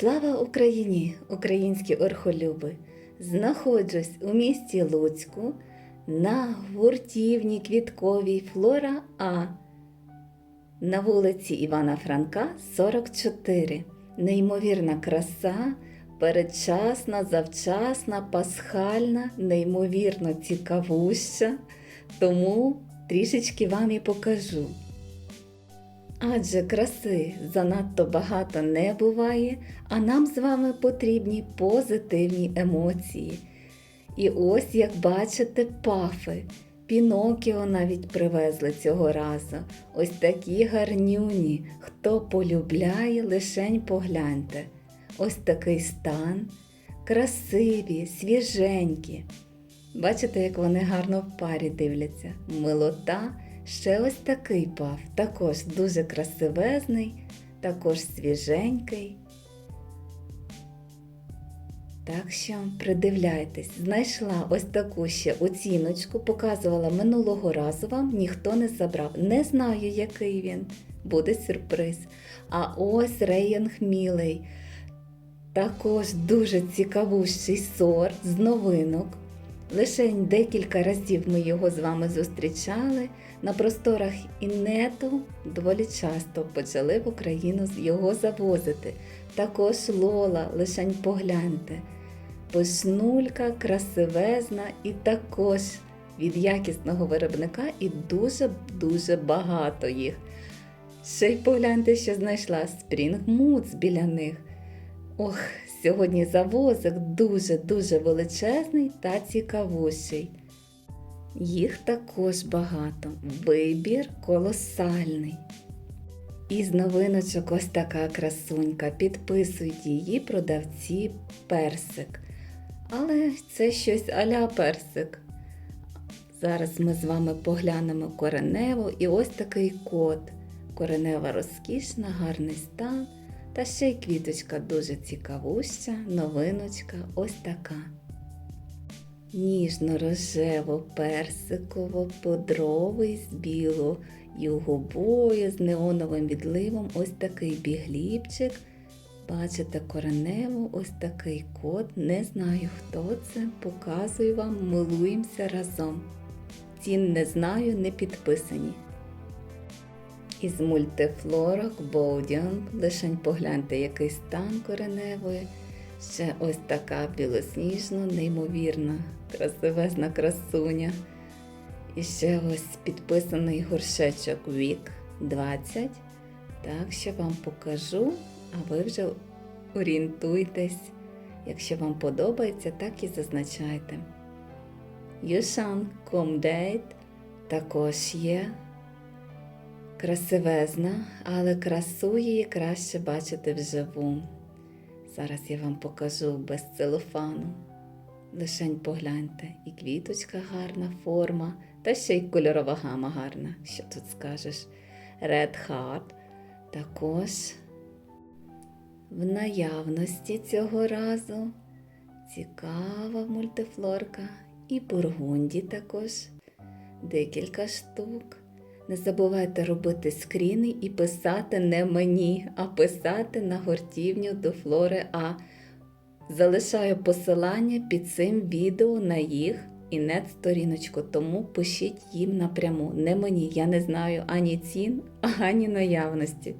Слава Україні, українські орхолюби! Знаходжусь у місті Луцьку на гуртівні квітковій Флора А на вулиці Івана Франка, 44. Неймовірна краса, передчасна, завчасна, пасхальна, неймовірно цікавуща. Тому трішечки вам і покажу. Адже краси занадто багато не буває, а нам з вами потрібні позитивні емоції. І ось, як бачите, пафи. Пінокіо навіть привезли цього разу. Ось такі гарнюні. Хто полюбляє, лишень погляньте. Ось такий стан. Красиві, свіженькі. Бачите, як вони гарно в парі дивляться. Милота. Ще ось такий пав, також дуже красивезний, також свіженький. Так що придивляйтесь, знайшла ось таку ще оціночку, показувала минулого разу вам, ніхто не забрав. Не знаю, який він, буде сюрприз. А ось Рейянг Мілей. Також дуже цікавущий сорт з новинок. Лише декілька разів ми його з вами зустрічали. На просторах інету доволі часто почали в Україну його завозити. Також лола, лишень погляньте. Пишнулька, красивезна і також від якісного виробника і дуже-дуже багато їх. Ще й погляньте, що знайшла Moods біля них. Ох, сьогодні завозик дуже-дуже величезний та цікавущий. Їх також багато, вибір колосальний. Із новиночок ось така красунька. Підписують її продавці персик. Але це щось аля персик. Зараз ми з вами поглянемо коренево і ось такий кот. Коренева розкішна, гарний стан. Та ще й квіточка дуже цікавуща, новиночка ось така. Ніжно-рожево, персиково, подровий з білою губою, з неоновим відливом, ось такий бігліпчик. Бачите, коренево, ось такий кот. Не знаю, хто це. Показую вам, милуємося разом. Цін не знаю, не підписані. Із мультифлорок Боудіан, лишень погляньте, який стан кореневої. Ще ось така білосніжна, неймовірна, красивезна красуня. І ще ось підписаний горшечок Вік 20. Так що вам покажу, а ви вже орієнтуйтесь. Якщо вам подобається, так і зазначайте. Юшан Комдейт також є. Красивезна, але красу її краще бачити вживу. Зараз я вам покажу без целофану. Лишень погляньте, і квіточка гарна форма, та ще й кольорова гама гарна, що тут скажеш. Red Heart також в наявності цього разу. Цікава мультифлорка. І бургунді також декілька штук. Не забувайте робити скріни і писати не мені, а писати на гуртівню до Флори А. Залишаю посилання під цим відео на їх і нет-сторіночку, тому пишіть їм напряму. Не мені, я не знаю ані цін, ані наявності.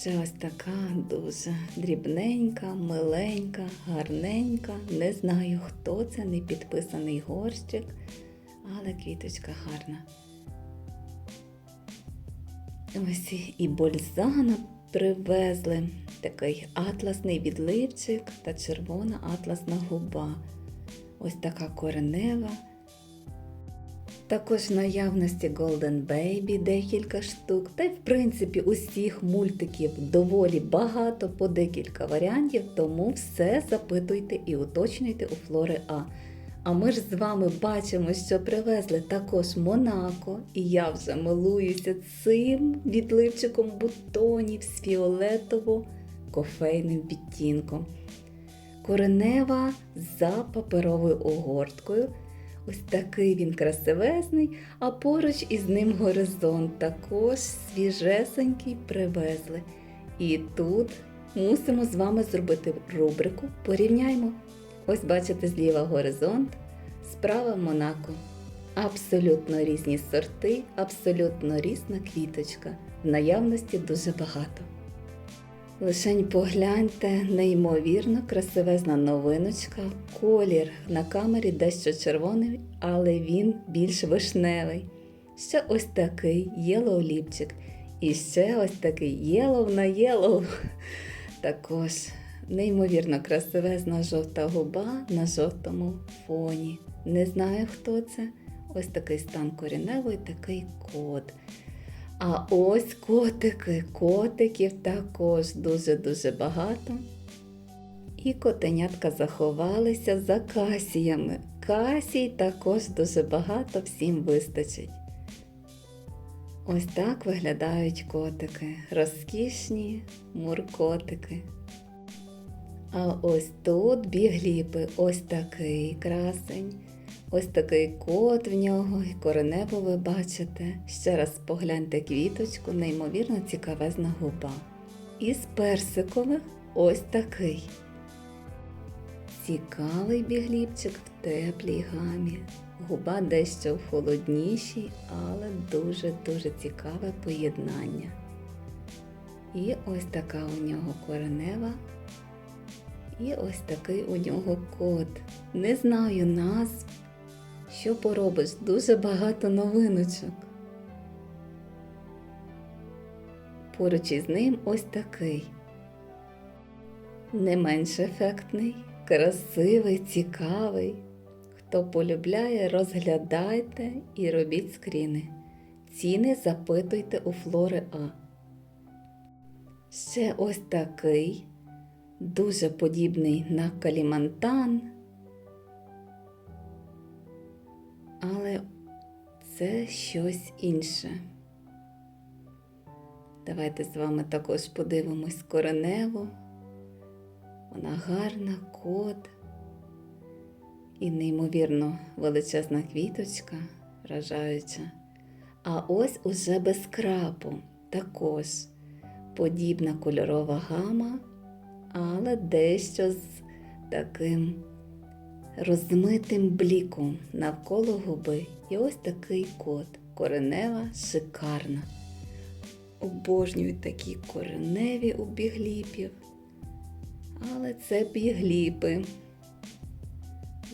Ще ось така дуже дрібненька, миленька, гарненька. Не знаю, хто це, не підписаний горщик, але квіточка гарна. Ось і бользана привезли. Такий атласний відливчик та червона атласна губа. Ось така коренева. Також в наявності Golden Baby декілька штук. Та й в принципі усіх мультиків доволі багато по декілька варіантів, тому все запитуйте і уточнюйте у Флори А. А ми ж з вами бачимо, що привезли також Монако, і я вже милуюся цим відливчиком бутонів з фіолетово-кофейним відтінком. Коренева за паперовою огорткою. Ось такий він красивезний, а поруч із ним горизонт також свіжесенький привезли. І тут мусимо з вами зробити рубрику Порівняймо. Ось бачите зліва горизонт, справа Монако. Абсолютно різні сорти, абсолютно різна квіточка. В наявності дуже багато. Лишень погляньте, неймовірно красивезна новиночка. Колір на камері дещо червоний, але він більш вишневий. Ще ось такий єлоу-ліпчик. І ще ось такий єлоу на єлоу. Також неймовірно красивезна жовта губа на жовтому фоні. Не знаю, хто це. Ось такий стан коріневий, такий кот. А ось котики, котиків також дуже-дуже багато. І котенятка заховалися за касіями. Касій також дуже багато, всім вистачить. Ось так виглядають котики. Розкішні муркотики. А ось тут бігліпи, ось такий красень. Ось такий кот в нього, і коренево ви бачите. Ще раз погляньте квіточку, неймовірно цікавезна губа. Із персикових ось такий. Цікавий бігліпчик в теплій гамі. Губа дещо в холоднішій, але дуже-дуже цікаве поєднання. І ось така у нього коренева. І ось такий у нього кот. Не знаю назв. Що поробиш? Дуже багато новиночок. Поруч із ним ось такий. Не менш ефектний, красивий, цікавий. Хто полюбляє, розглядайте і робіть скріни. Ціни запитуйте у Флори А. Ще ось такий, дуже подібний на калімантан. Але це щось інше. Давайте з вами також подивимось кореневу. Вона гарна, кот і неймовірно величезна квіточка, вражаюча. А ось уже без крапу також подібна кольорова гама, але дещо з таким розмитим бліком навколо губи. І ось такий кот. Коренева шикарна. Обожнюють такі кореневі у бігліпів. Але це бігліпи.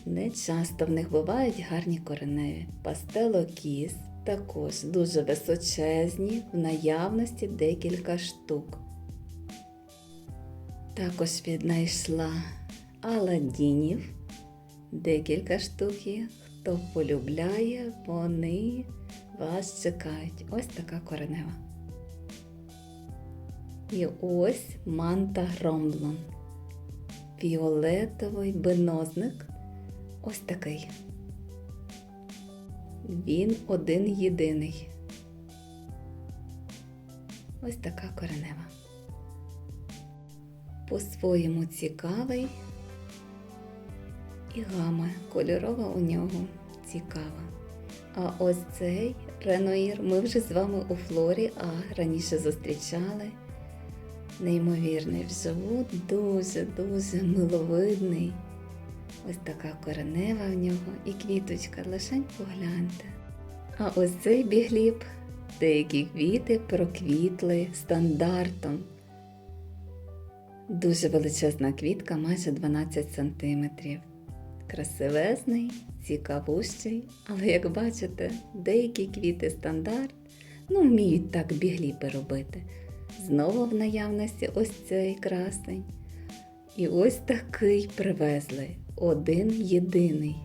Не часто в них бувають гарні кореневі. Пастело кіс також дуже височезні, в наявності декілька штук. Також віднайшла аладінів. Декілька штук є. Хто полюбляє, вони вас чекають. Ось така коренева. І ось манта ромблон. Фіолетовий бенозник. Ось такий. Він один єдиний. Ось така коренева. По-своєму цікавий. І гама кольорова у нього цікава. А ось цей Реноїр ми вже з вами у Флорі, а раніше зустрічали. Неймовірний вживу, дуже-дуже миловидний. Ось така коренева в нього і квіточка, лишень погляньте. А ось цей бігліп, деякі квіти проквітли стандартом. Дуже величезна квітка, майже 12 см. Красивезний, цікавущий, але як бачите, деякі квіти стандарт, ну вміють так бігліпи робити. Знову в наявності ось цей красень. І ось такий привезли. Один єдиний.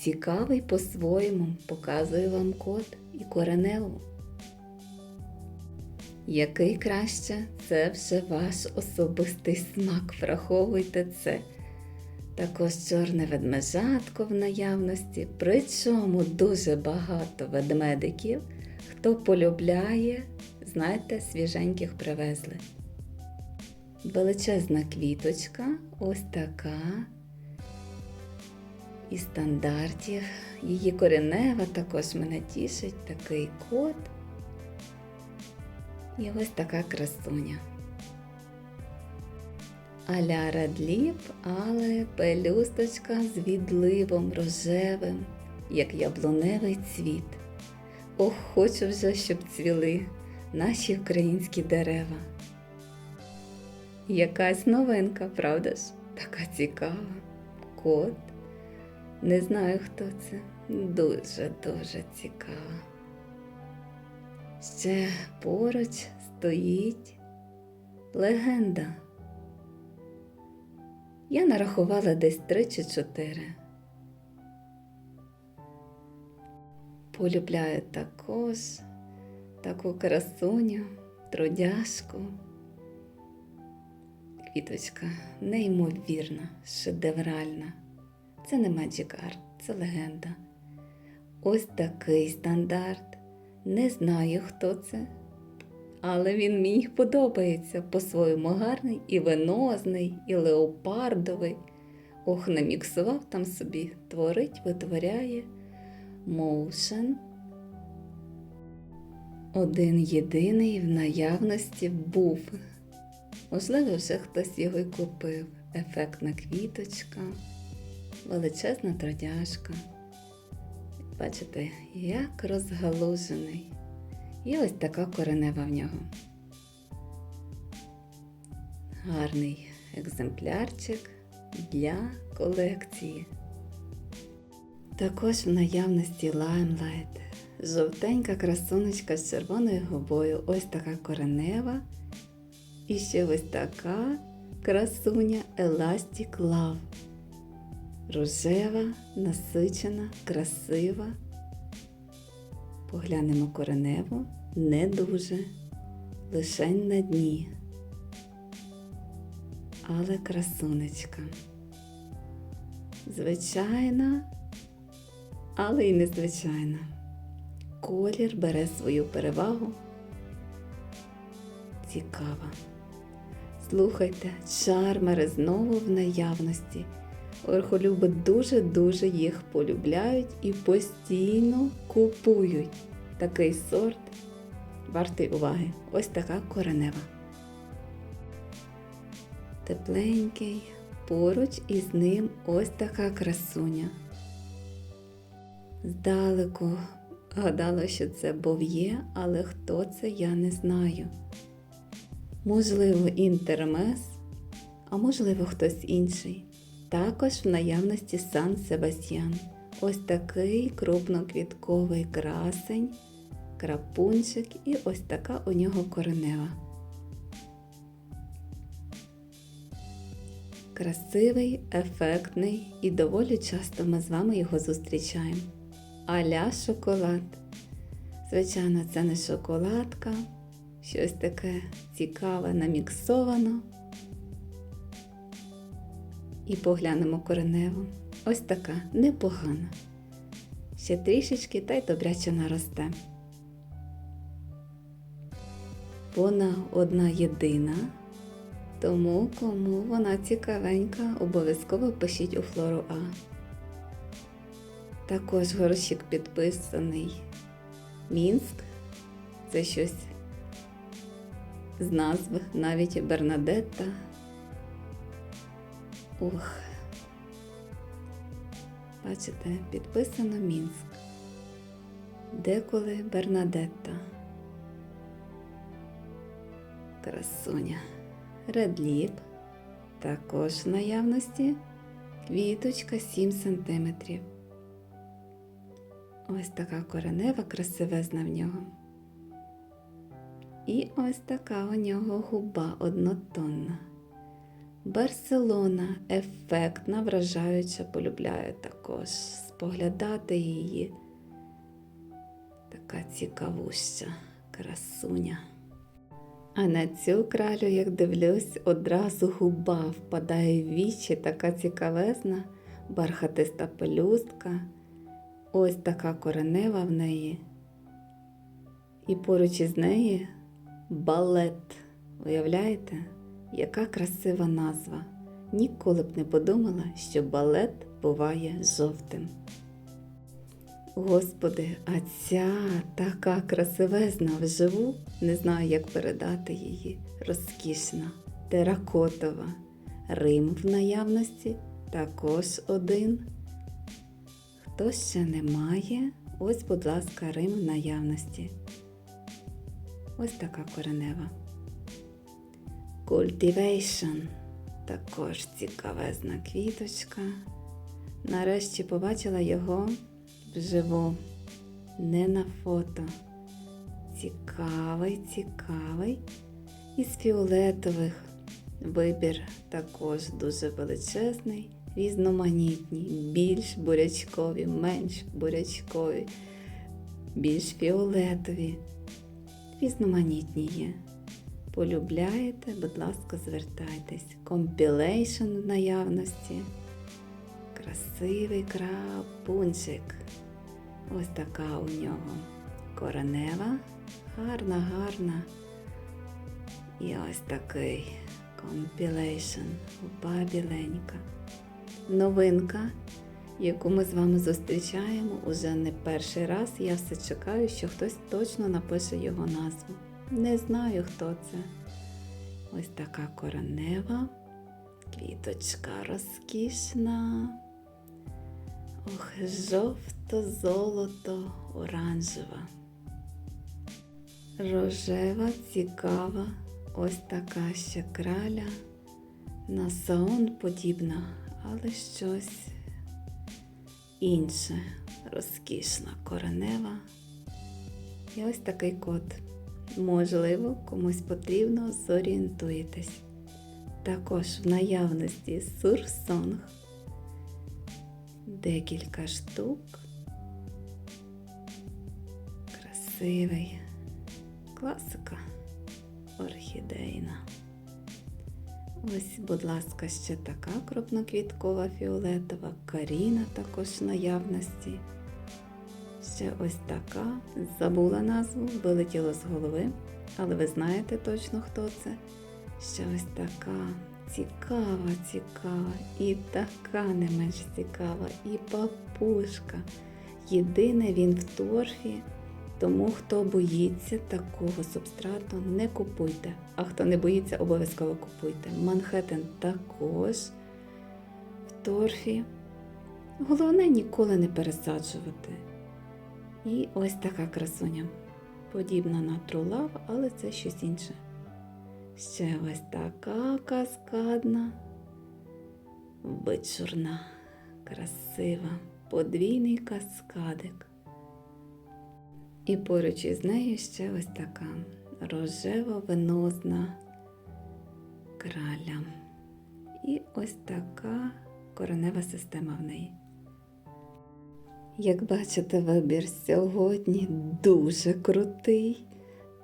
Цікавий по-своєму, показую вам код і кореневу. Який краще, це вже ваш особистий смак, враховуйте це. Також чорне ведмежатко в наявності, причому дуже багато ведмедиків. Хто полюбляє, знаєте, свіженьких привезли. Величезна квіточка, ось така. І стандартів. Її коренева також мене тішить, такий кот. І ось така красуня. Аля радліп, але пелюсточка з відливом рожевим, як яблуневий цвіт. Ох, хочу вже, щоб цвіли наші українські дерева. Якась новинка, правда ж? Така цікава. Кот. Не знаю, хто це. Дуже-дуже цікаво. Ще поруч стоїть легенда. Я нарахувала десь три чи чотири. Полюбляю також таку красуню, трудяшку. Квіточка неймовірна, шедевральна. Це не Magic Art, це легенда. Ось такий стандарт. Не знаю, хто це, але він мені подобається по-своєму гарний і венозний, і леопардовий. Ох, наміксував там собі, творить, витворяє моушен. Один єдиний в наявності був. Можливо, вже хтось його й купив. Ефектна квіточка, величезна тродяжка. Бачите, як розгалужений. І ось така коренева в нього. Гарний екземплярчик для колекції. Також в наявності Limelight. Жовтенька красунечка з червоною губою. Ось така коренева. І ще ось така красуня Elastic Love. Рожева, насичена, красива. Поглянемо кореневу не дуже, лишень на дні. Але красунечка. Звичайна, але й незвичайна. Колір бере свою перевагу. Цікава. Слухайте, шармери знову в наявності. Орхолюби дуже-дуже їх полюбляють і постійно купують. Такий сорт вартий уваги. Ось така коренева. Тепленький, поруч із ним ось така красуня. Здалеку гадала, що це бов'є, але хто це, я не знаю. Можливо, інтермес, а можливо, хтось інший. Також в наявності Сан Себастьян. Ось такий крупноквітковий красень, крапунчик і ось така у нього коренева. Красивий, ефектний і доволі часто ми з вами його зустрічаємо. Аля шоколад. Звичайно, це не шоколадка, щось таке цікаве, наміксовано. І поглянемо кореневу. Ось така непогана. Ще трішечки та й добряче наросте. Вона одна єдина, тому кому вона цікавенька, обов'язково пишіть у флору А. Також горщик підписаний Мінськ. Це щось з назви, навіть Бернадетта. Ух. Бачите, підписано Мінськ. Деколи Бернадетта. Красуня. Редліп. Також в наявності квіточка 7 см. Ось така коренева красивезна в нього. І ось така у нього губа однотонна. Барселона ефектна, вражаюча, полюбляю також споглядати її. Така цікавуща красуня. А на цю кралю, як дивлюсь, одразу губа впадає в вічі, така цікавезна, бархатиста пелюстка. Ось така коренева в неї. І поруч із неї балет. Уявляєте? Яка красива назва. Ніколи б не подумала, що балет буває жовтим. Господи, а ця така красивезна вживу, не знаю, як передати її, розкішна, теракотова, Рим в наявності також один. Хто ще не має, ось, будь ласка, Рим в наявності. Ось така коренева. Cultivation. Також цікавезна квіточка. Нарешті побачила його вживу, не на фото. Цікавий, цікавий. Із фіолетових вибір також дуже величезний, різноманітні, більш бурячкові, менш бурячкові, більш фіолетові. Різноманітні є. Полюбляєте, будь ласка, звертайтесь. Компілейшн в наявності. Красивий крапунчик. Ось така у нього коренева. Гарна, гарна. І ось такий компілейшн бабіленька. Новинка, яку ми з вами зустрічаємо уже не перший раз. Я все чекаю, що хтось точно напише його назву. Не знаю, хто це. Ось така коренева, квіточка розкішна. Ох, жовто-золото, оранжева. Рожева, цікава, ось така ще краля. На саон подібна, але щось інше, розкішна коренева. І ось такий кот. Можливо, комусь потрібно зорієнтуєтесь. Також в наявності сурсонг. Декілька штук. Красивий. Класика орхідейна. Ось, будь ласка, ще така крупноквіткова фіолетова, каріна також в наявності. Ще ось така, забула назву, вилетіло з голови, але ви знаєте точно, хто це. Ще ось така цікава, цікава, і така не менш цікава, і папушка. Єдине він в торфі, тому хто боїться такого субстрату, не купуйте. А хто не боїться, обов'язково купуйте. Манхеттен також в торфі. Головне ніколи не пересаджувати. І ось така красуня. Подібна на трулав, але це щось інше. Ще ось така каскадна, вичурна, красива, подвійний каскадик. І поруч із нею ще ось така рожево-венозна краля. І ось така коренева система в неї. Як бачите, вибір сьогодні дуже крутий.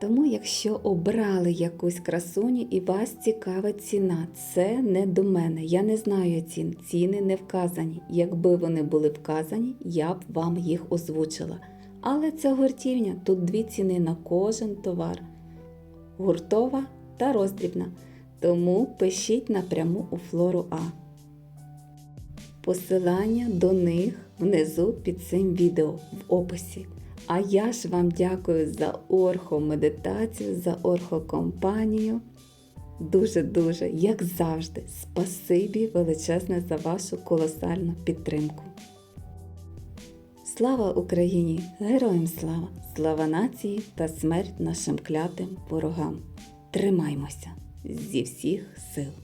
Тому, якщо обрали якусь красуню і вас цікавить ціна, це не до мене. Я не знаю цін. Ціни не вказані. Якби вони були вказані, я б вам їх озвучила. Але це гуртівня, тут дві ціни на кожен товар: гуртова та роздрібна. Тому пишіть напряму у флору А. Посилання до них внизу під цим відео в описі. А я ж вам дякую за орхомедитацію, за орхокомпанію. Дуже-дуже, як завжди, спасибі величезне за вашу колосальну підтримку. Слава Україні! Героям слава! Слава нації та смерть нашим клятим ворогам! Тримаймося зі всіх сил!